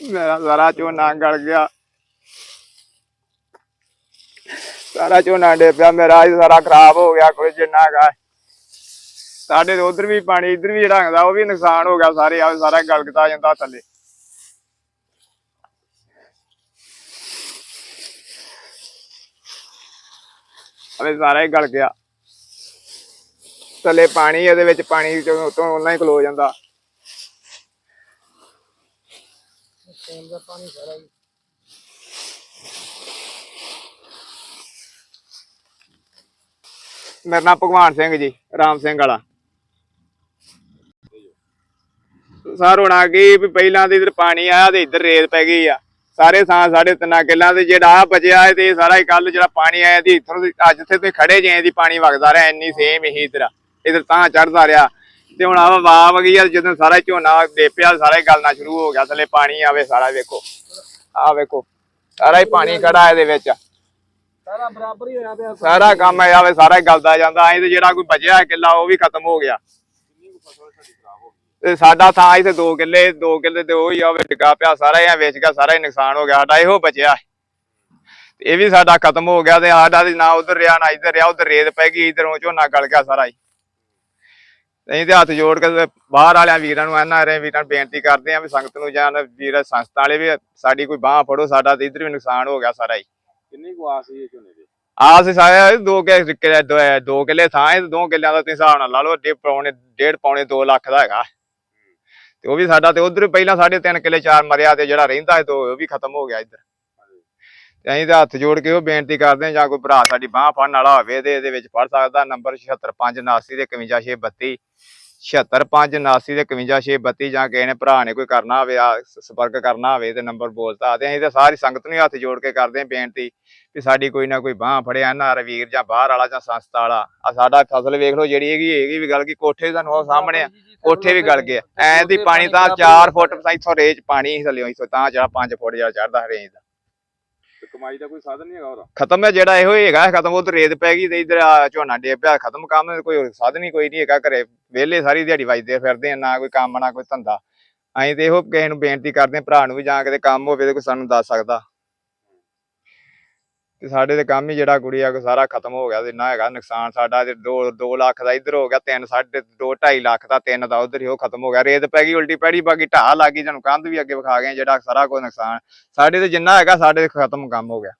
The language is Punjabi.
ਮੇਰਾ ਸਾਰਾ ਝੋਨਾ ਗਲ ਗਿਆ। ਸਾਰਾ ਝੋਨਾ ਡੇ ਪਿਆ, ਮੇਰਾ ਅੱਜ ਸਾਰਾ ਖਰਾਬ ਹੋ ਗਿਆ, ਕੋਈ ਜਿੰਨਾ ਗਾ ਸਾਡੇ ਤੇ ਉਧਰ ਵੀ ਪਾਣੀ, ਇਧਰ ਵੀ ਜਿਹੜਾ ਹੁੰਦਾ ਉਹ ਵੀ ਨੁਕਸਾਨ ਹੋ ਗਿਆ ਸਾਰੇ ਆ ਸਾਰਾ ਗਲਗਤਾ ਜਾਂਦਾ ਥੱਲੇ। ਅਵੇ ਸਾਰਾ ਹੀ ਗਲ ਗਿਆ। ਥੱਲੇ ਪਾਣੀ, ਇਹਦੇ ਵਿੱਚ ਪਾਣੀ ਤੋਂ ਉਤੋਂ ਉਹਨਾਂ ਹੀ ਖਲੋ ਜਾਂਦਾ। ਮੇਰਾ ਨਾਮ ਭਗਵਾਨ ਸਿੰਘ ਜੀ, ਰਾਮ ਸਿੰਘ ਵਾਲਾ। ਸਰ ਹੁਣ ਆ ਗਈ ਵੀ ਪਹਿਲਾਂ ਤੇ ਇਧਰ ਪਾਣੀ ਆਇਆ ਤੇ ਇਧਰ ਰੇਤ ਪੈ ਗਈ ਆ। ਸਾਰੇ ਥਾਂ ਸਾਡੇ ਤਿੰਨਾਂ ਕਿੱਲਾਂ ਤੇ ਜਿਹੜਾ ਆ ਬਚਿਆ ਹੈ ਤੇ ਸਾਰਾ ਹੀ ਕੱਲ ਜਿਹੜਾ ਪਾਣੀ ਆਇਆ ਦੀ ਇੱਥੋਂ ਅੱਜ ਜਿੱਥੇ ਤੁਸੀਂ ਖੜੇ ਜੇ ਦੀ ਪਾਣੀ ਵਗਦਾ ਰਿਹਾ, ਇੰਨੀ ਸੇਮ ਹੀ ਇਧਰ ਇਧਰ ਤਾਂ ਚੜਦਾ ਰਿਹਾ। ਤੇ ਹੁਣ ਆ ਵਾਹ ਵਗੀ ਆ ਜਦੋਂ ਸਾਰਾ ਝੋਨਾ ਡੇਪਿਆ ਸਾਰਾ ਹੀ ਗਲਣਾ ਸ਼ੁਰੂ ਹੋ ਗਿਆ ਥੱਲੇ ਪਾਣੀ ਆਵੇ ਸਾਰਾ ਵੇਖੋ। ਆ ਵੇਖੋ ਸਾਰਾ ਹੀ ਪਾਣੀ ਖੜਾ ਇਹਦੇ ਵਿੱਚ। ਸਾਰਾ ਬਰਾਬਰ ਹੀ ਹੋਇਆ ਪਿਆ। ਸਾਰਾ ਕੰਮ ਹੈ ਆਵੇ ਸਾਰਾ ਹੀ ਗਲਦਾ ਜਾਂਦਾ। ਐਂ ਤੇ ਜਿਹੜਾ ਕੋਈ ਬਚਿਆ ਕਿੱਲਾ ਉਹ ਵੀ ਖਤਮ ਹੋ ਗਿਆ। ਤੇ ਸਾਡਾ ਥਾਂ ਇੱਥੇ 2 ਕਿੱਲੇ 2 ਕਿੱਲੇ ਤੇ ਉਹ ਹੀ ਆਵੇ ਡਿੱਗਾ ਪਿਆ ਸਾਰਾ ਹੀ ਵੇਚ ਗਿਆ ਸਾਰਾ ਹੀ ਨੁਕਸਾਨ ਹੋ ਗਿਆ ਸਾਡਾ ਇਹੋ ਬਚਿਆ। ਇਹ ਵੀ ਸਾਡਾ ਖਤਮ ਹੋ ਗਿਆ ਤੇ ਸਾਡਾ ਨਾ ਉਧਰ ਰਿਹਾ ਨਾ ਇੱਧਰ ਰਿਹਾ ਉਧਰ ਰੇਤ ਪੈ ਗਈ ਇਧਰੋਂ ਝੋਨਾ ਗਲ ਗਿਆ ਸਾਰਾ ਹੀ। ਅਸੀਂ ਤੇ ਹੱਥ ਜੋੜ ਕੇ ਬਾਹਰ ਵਾਲਿਆਂ ਵੀਰਾਂ ਨੂੰ ਐਨ ਆਰ ਵੀਰਾਂ ਨੂੰ ਬੇਨਤੀ ਕਰਦੇ ਆ ਵੀ ਸੰਗਤ ਨੂੰ ਜਾਣ ਵੀਰ ਸੰਸਥਾ ਵਾਲੇ ਵੀ ਸਾਡੀ ਕੋਈ ਬਾਹ ਫੜੋ ਸਾਡਾ ਤੇ ਇੱਧਰ ਵੀ ਨੁਕਸਾਨ ਹੋ ਗਿਆ ਸਾਰਾ ਹੀ। ਕਿੰਨੀ ਕੁ ਆਸ ਸੀ ਝੋਨੇ ਦੇ? ਆਹ ਸੀ ਸਾਰੇ ਦੋ ਕਿੱਲੇ ਦੋ- ਦੋ ਕਿੱਲੇ ਥਾਂ ਹੈ ਦੋ ਕਿੱਲਿਆਂ ਦਾ ਤੁਸੀਂ ਹਿਸਾਬ ਨਾਲ ਲਾ ਲਓ ਡੇ ਪੌਣੇ ਡੇਢ ਪੌਣੇ 2 ਲੱਖ ਦਾ ਹੈਗਾ। ਤੇ ਉਹ ਵੀ ਸਾਡਾ ਤੇ ਉਧਰ ਪਹਿਲਾਂ ਸਾਢੇ ਤਿੰਨ ਕਿੱਲੇ ਚਾਰ ਮਰਿਆ ਤੇ ਜਿਹੜਾ ਰਹਿੰਦਾ ਹੈ ਤੇ ਉਹ ਵੀ ਖਤਮ ਹੋ ਗਿਆ ਇੱਧਰ। ਅਸੀਂ ਤਾਂ ਹੱਥ ਜੋੜ ਕੇ ਉਹ ਬੇਨਤੀ ਕਰਦੇ ਹਾਂ ਜਾਂ ਕੋਈ ਭਰਾ ਸਾਡੀ ਬਾਹ ਫੜਨ ਵਾਲਾ ਹੋਵੇ ਤੇ ਇਹਦੇ ਵਿੱਚ ਫੜ ਸਕਦਾ। ਨੰਬਰ 76579 ਦੇ 51632 76579 ਦੇ 51632 ਜਾਂ ਕਿਸੇ ਨੇ ਭਰਾ ਨੇ ਕੋਈ ਕਰਨਾ ਹੋਵੇ ਆ ਸੰਪਰਕ ਕਰਨਾ ਹੋਵੇ ਤੇ ਨੰਬਰ ਬੋਲਤਾ ਤੇ ਅਸੀਂ ਤਾਂ ਸਾਰੀ ਸੰਗਤ ਨੂੰ ਹੱਥ ਜੋੜ ਕੇ ਕਰਦੇ ਹਾਂ ਬੇਨਤੀ ਵੀ ਸਾਡੀ ਕੋਈ ਨਾ ਕੋਈ ਬਾਹ ਫੜਿਆ ਨਾ ਵੀਰ ਜਾਂ ਬਾਹਰ ਵਾਲਾ ਜਾਂ ਸੰਸਥਾ ਵਾਲਾ। ਆ ਸਾਡਾ ਫਸਲ ਵੇਖ ਲਓ ਜਿਹੜੀ ਹੈਗੀ ਹੈਗੀ ਵੀ ਗੱਲ ਕੀ ਕੋਠੇ ਤੁਹਾਨੂੰ ਉਹ ਸਾਹਮਣੇ ਆ ਕੋਠੇ ਵੀ ਗਲ ਗਏ ਐ ਦੀ ਪਾਣੀ ਤਾਂ 4 ਫੁੱਟ ਇੱਥੋਂ ਰੇਚ ਪਾਣੀ ਥੱਲੇ ਇੱਥੋਂ ਤਾਂ ਜਿਹੜਾ 5 ਫੁੱਟ ਜਿਹੜਾ ਚੜਦਾ ਰੇਂਜ ਦਾ। ਤੇ ਕਮਾਈ ਦਾ ਕੋਈ ਸਾਧਨ ਨਹੀਂ ਹੈਗਾ ਉਹਦਾ। ਖਤਮ ਹੈ, ਜਿਹੜਾ ਇਹੋ ਹੀ ਹੈਗਾ, ਖਤਮ, ਉਹ ਰੇਤ ਪੈ ਗਈ ਤੇ ਇਧਰ ਝੋਨਾ ਡੇ ਪਿਆ, ਖਤਮ ਕੰਮ ਕੋਈ ਹੋਰ ਸਾਧਨ ਹੀ ਕੋਈ ਨਹੀਂ ਹੈਗਾ ਘਰੇ। ਵਿਹਲੇ ਸਾਰੀ ਦਿਹਾੜੀ ਵੱਜਦੇ ਫਿਰਦੇ ਆ, ਨਾ ਕੋਈ ਕੰਮ, ਨਾ ਕੋਈ ਧੰਦਾ। ਅਸੀਂ ਤੇ ਇਹੋ ਕਿਸੇ ਨੂੰ ਬੇਨਤੀ ਕਰਦੇ ਆ ਭਰਾ ਨੂੰ ਵੀ ਜਾਂ ਕਿਤੇ ਕੰਮ ਹੋਵੇ ਤੇ ਕੋਈ ਸਾਨੂੰ ਦੱਸ ਸਕਦਾ। ਤੇ ਸਾਡੇ ਤੇ ਕੰਮ ਹੀ ਜਿਹੜਾ ਕੁੜੀ ਆ ਕੋ ਸਾਰਾ ਖਤਮ ਹੋ ਗਿਆ ਤੇ ਨਾ ਹੈਗਾ ਨੁਕਸਾਨ ਸਾਡਾ ਤੇ 2 2 ਲੱਖ ਦਾ ਇੱਧਰ ਹੋ ਗਿਆ 3 ਸਾਢੇ 2 2.5 ਲੱਖ ਦਾ 3 ਦਾ ਉਧਰ ਹੀ ਉਹ ਖਤਮ ਹੋ ਗਿਆ। ਰੇਤ ਪੈ ਗਈ, ਉਲਟੀ ਪੈੜੀ ਬਾਕੀ ਢਾਹ ਲੱਗ ਗਈ ਤੁਹਾਨੂੰ ਕੰਧ ਵੀ ਅੱਗੇ ਵਿਖਾ ਗਏ ਜਿਹੜਾ ਸਾਰਾ ਕੋਈ ਨੁਕਸਾਨ। ਸਾਡੇ ਤੇ ਜਿੰਨਾ ਹੈਗਾ, ਸਾਡੇ ਤੇ ਖਤਮ ਕੰਮ ਹੋ ਗਿਆ।